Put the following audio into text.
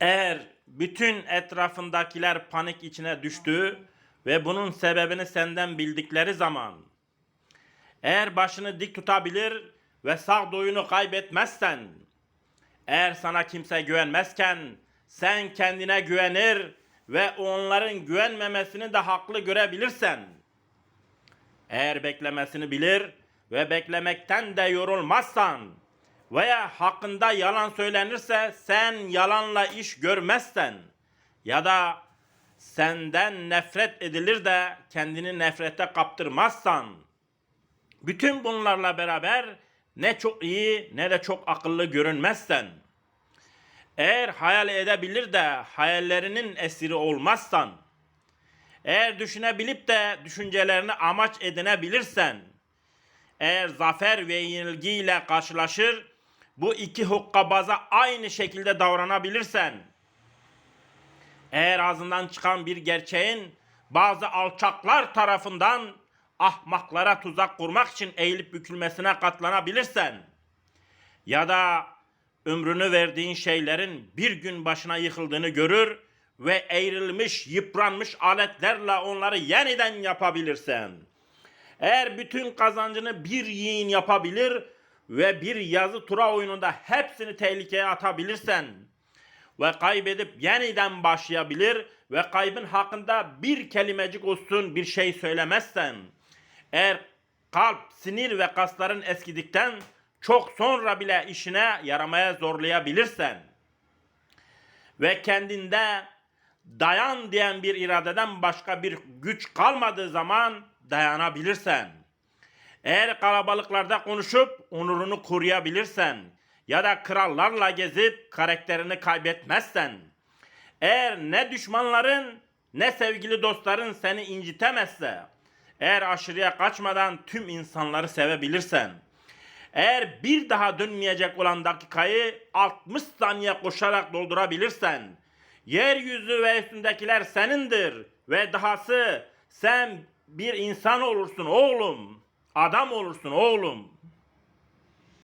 Eğer bütün etrafındakiler panik içine düştü ve bunun sebebini senden bildikleri zaman eğer başını dik tutabilir ve sağduyunu kaybetmezsen eğer sana kimse güvenmezken sen kendine güvenir ve onların güvenmemesini de haklı görebilirsen eğer beklemesini bilir ve beklemekten de yorulmazsan veya hakkında yalan söylenirse sen yalanla iş görmezsen ya da senden nefret edilir de kendini nefrete kaptırmazsan bütün bunlarla beraber ne çok iyi ne de çok akıllı görünmezsen eğer hayal edebilir de hayallerinin esiri olmazsan eğer düşünebilip de düşüncelerini amaç edinebilirsen, eğer zafer ve yenilgiyle karşılaşır, bu iki hukkabaza aynı şekilde davranabilirsen, eğer ağzından çıkan bir gerçeğin bazı alçaklar tarafından ahmaklara tuzak kurmak için eğilip bükülmesine katlanabilirsen, ya da ömrünü verdiğin şeylerin bir gün başına yıkıldığını görür ve eğrilmiş, yıpranmış aletlerle onları yeniden yapabilirsen, eğer bütün kazancını bir yiğin yapabilir ve bir yazı tura oyununda hepsini tehlikeye atabilirsen ve kaybedip yeniden başlayabilir ve kaybın hakkında bir kelimecik olsun bir şey söylemezsen, eğer kalp, sinir ve kasların eskidikten çok sonra bile işine yaramaya zorlayabilirsen ve kendinde dayan diyen bir iradeden başka bir güç kalmadığı zaman dayanabilirsen, eğer kalabalıklarda konuşup onurunu koruyabilirsen ya da krallarla gezip karakterini kaybetmezsen, eğer ne düşmanların ne sevgili dostların seni incitemezse, eğer aşırıya kaçmadan tüm insanları sevebilirsen, eğer bir daha dönmeyecek olan dakikayı 60 saniye koşarak doldurabilirsen, yeryüzü ve üstündekiler senindir ve dahası sen bir insan olursun oğlum, adam olursun oğlum.